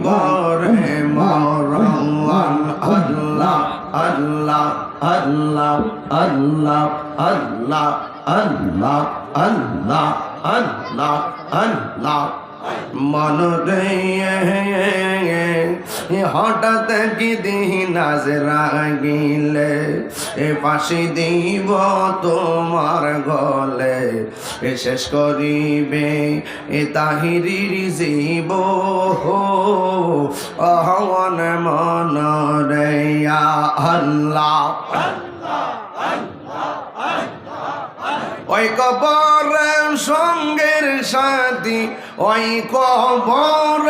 হইব রে মরওয়ান আল্লাহ আল্লাহ আল্লাহ আল্লাহ আল্লাহ আল্লাহ আল্লাহ আল্লাহ আল্লাহ মন হঠাৎ কি দিহি নাজরা গিলে এ পাশে দিব তোমার গলে, এ শেষ করিবে এ তাহিরির জীব। অহন মন রে আল্লাহ। ওই কবর সঙ্গের সাথী, ওই কবর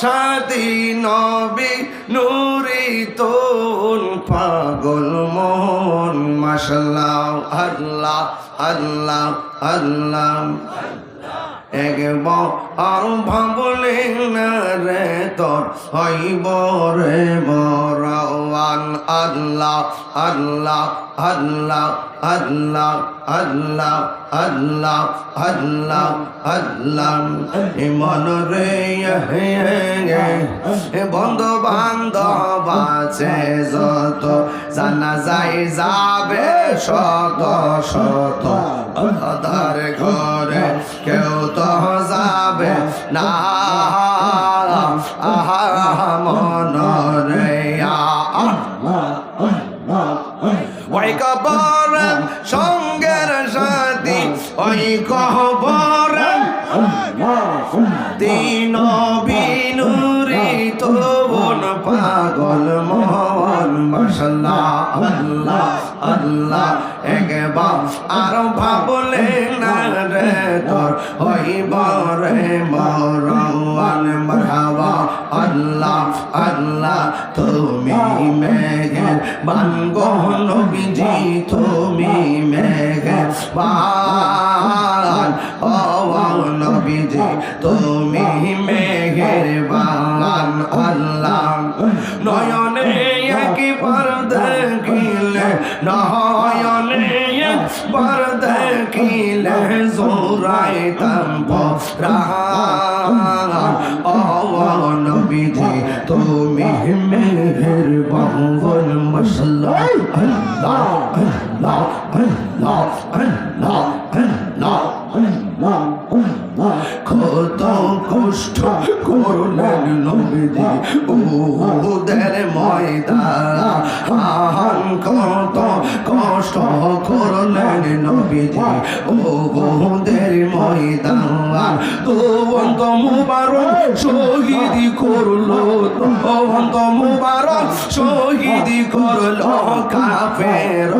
সাথী নবী নুরি তোন পাগল মোহন মাসাল্লাহ আল্লাহ আল্লাহ আল্লাহ। একবার আর ভাবলে না রে তোর হইব রে মরাওয়ান আল্লাহ আল্লাহ আল্লাহ আল্লাহ আল্লাহ আল্লাহ আল্লাহ আল্লাহ। মন রে বন্ধু বান্ধব আছে যত, জানা যায় যাবে শত শত। আধার ঘরে কেউ তো যাবে না। আহা ওই কবর তিন বিনুরি তোন পাগল মোহন মশলা আল্লাহ আল্লাহ, একবার আর ভাবলে না রে তোর, হইব রে মরওয়ান মারহাবা, আল্লাহ আল্লাহ, তুমি মেঘের বানগো নবীজি, তুমি মেঘের ও নবীজি, তুমি মেঘের বান আল্লাহ। নয়নে একবার দেখিলে, নয়নে একবার দেখিলে জোরাইতাম পরাণ ও নবীজি, তুমি মেঘের বাহন মশলা আল্লাহ আল্লাহ আল্লাহ আল্লাহ আল্লাহ। কষ্ট করলেন নবীজি। ওদের ময়দান। কত কষ্ট করলেন নবীজি। ওদের ময়দান। তোবন্ত মুবারক শহীদি করল তোবন্ত মুবারক শহীদি করল কাফের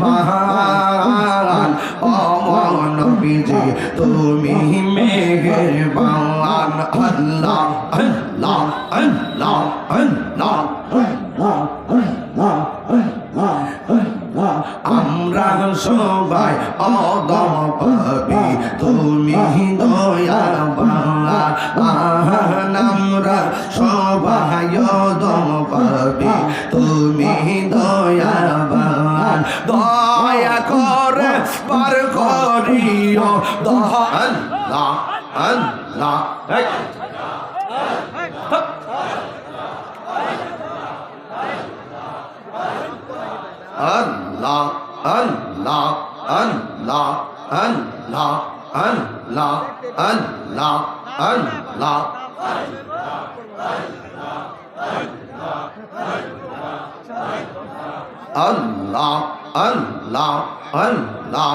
মহান। অমন নবীজি, তুমি মেঘের বাংলান আল্লাহ আল্লাহ আল্লাহ আল্লাহ। আমরা সবাই অদম পাবি তুমি দয়া বাংলা আমরা সবাই অদম পাবি তুমি দয়া বাংলা দয়া করে পার করিও। দয়া, আল্লাহ আল্লাহ আল্লাহ আল্লাহ আল্লাহ আল্লাহ আল্লাহ আল্লাহ আল্লাহ আল্লাহ আল্লাহ আল্লাহ আল্লাহ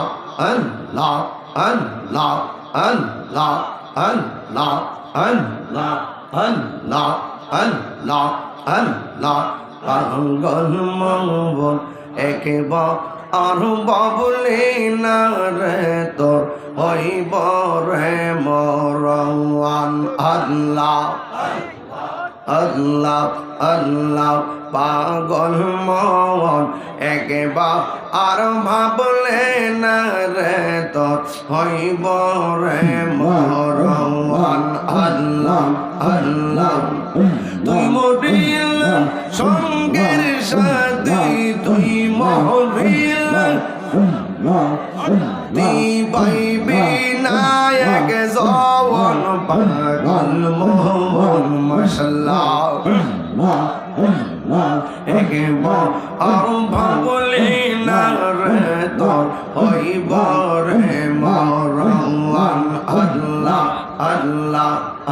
আল্লাহ আল্লাহ আল্লাহ আল্লাহ আল্লাহ আল্লাহ আল্লাহ পাগল মঙ্গল একবার আর বাবলে না তোর হইব রে মরওয়ান। আল্লাহ আল্লাহ আল্লাহ, পাগল মন একবার আর ভাবলে না রে তোর হইব রে মরওয়ান। আল্লাহ আল্লাহ একবার আর ভাবলি না রে তোর হইব রে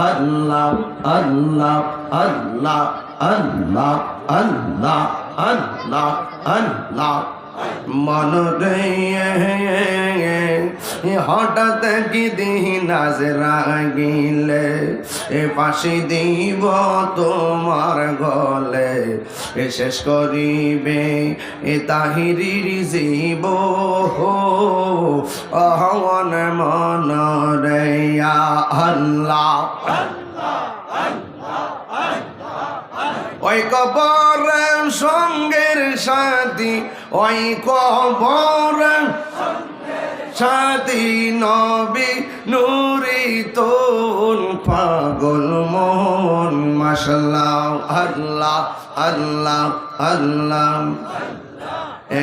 আল্লাহ আল্লাহ আল্লাহ আল্লাহ আল্লাহ আল্লাহ মন রে হঠাৎ কি দিহি নাজরা গিলে এ পাশে দিব তোমার গলে। এ শেষ করিবে এ তাহিরির জীব অহন মন রে আল্লাহ। ওই কবর সঙ্গের সাথী, ওই কবর সাথী নবী নুরি তোন পাগল মন মাসাল্লাহ আল্লাহ আল্লাহ আল্লাহ।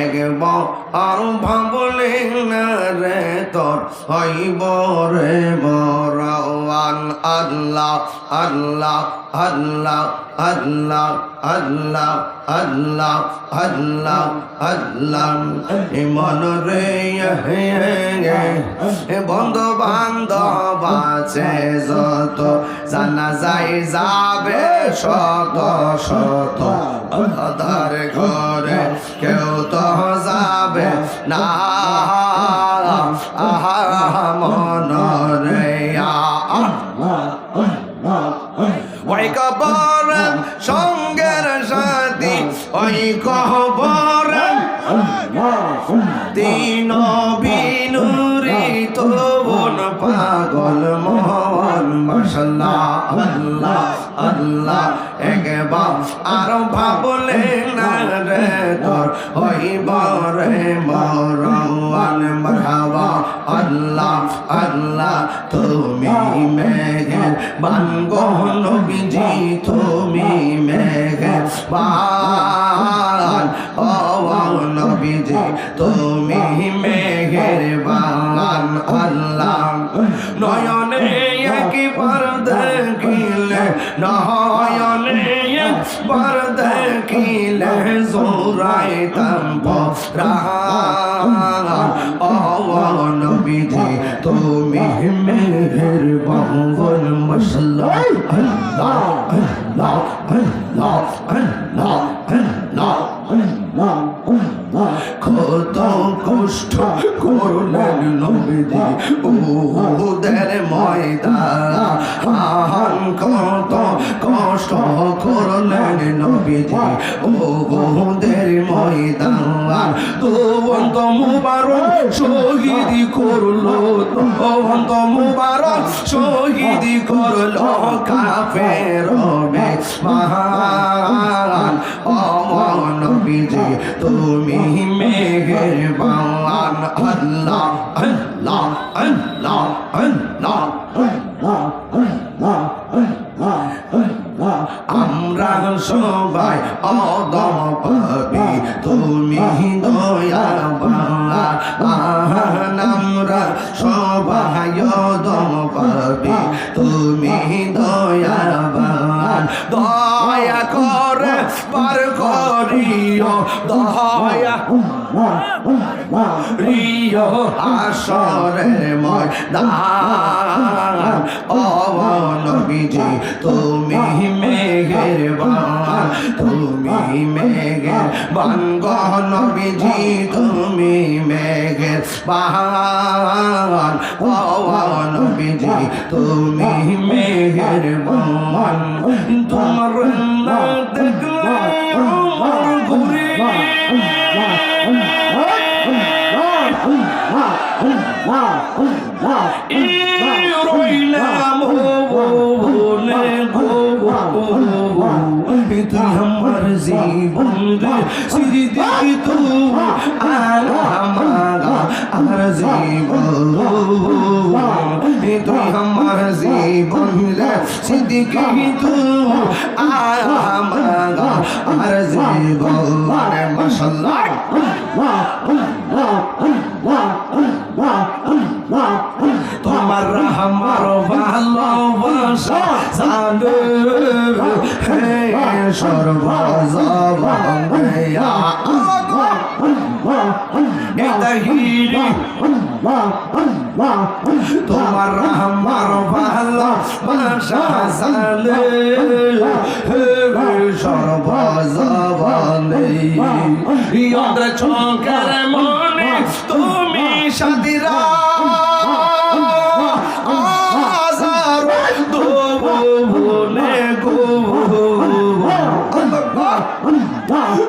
একবার ভাবলে না রে তোর, হইব রে মরাওয়ান আল্লাহ আল্লাহ আল্লাহ আল্লাহ আল্লাহ আল্লাহ আল্লাহ আল্লাহ। মন রে এ বন্ধু বান্ধব আছে যত, জানা যাই যাবে শত শত। আধার ঘরে কেউ তো যাবে না। আহা মন রে তিন বিনুরি todo oh, wow. পাগল মোহন, মশাল্লাহ, আল্লাহ আল্লাহ। আর ভাবলে না রে তোর মারহাবা, আল্লাহ আল্লাহ, তুমি মেঘে বানগ নবীজি, তুমি মেঘে বান ও নবীজি, তুমি মেঘের বান আল্লাহ। নয়নে একবার দেখিলে নয়নে একবার দেখিলে জোরাই তম্প ও নবীজি তুমি মেঘের বাঙ্গল মশলা আল্লাহ আল্লাহ আল্লাহ আল্লাহ আল্লাহ কত কষ্ট করলেন নবীজি? ওদের ময়দান কত কষ্ট করলেন নবীজি? ময়দান তোবন্ত মুবারক শহীদ করল মুবারক শহীদ করল কাফের মহান অমন নবীজি তুমি মেঘের বান আল্লাহ আল্লাহ আল্লাহ আল্লাহ আমরা সবাই অদম পাবি তুমি দয়া আমরা সবাই অদম পাবি তুমি দয়া দয়া করে পার করিও। দয়া রিয় আসরের ময়দান। ও নবীজি, তুমি মেঘের বান তুমি মেঘের বান গো নবীজি, তুমি মেঘের বান ও নবীজি তুমি মেঘের বান তোমার না দেখলে আমার ঘুরে রইলাম বলে গো তুই আমার জীবন রে সিরি তুই আমার জীবন রে সিদ্দিকি তু আমার জীবন মাশাল্লাহ তোমার আমার ভালোবাসা বাসা হে তাহিরি তোমার আমার ভালো বাসা জানে সর্বজবনে ইন্দ্র চঙ্কর মনে তুমি সাদিরা।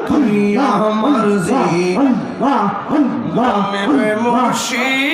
তুমি আমার জি Don't?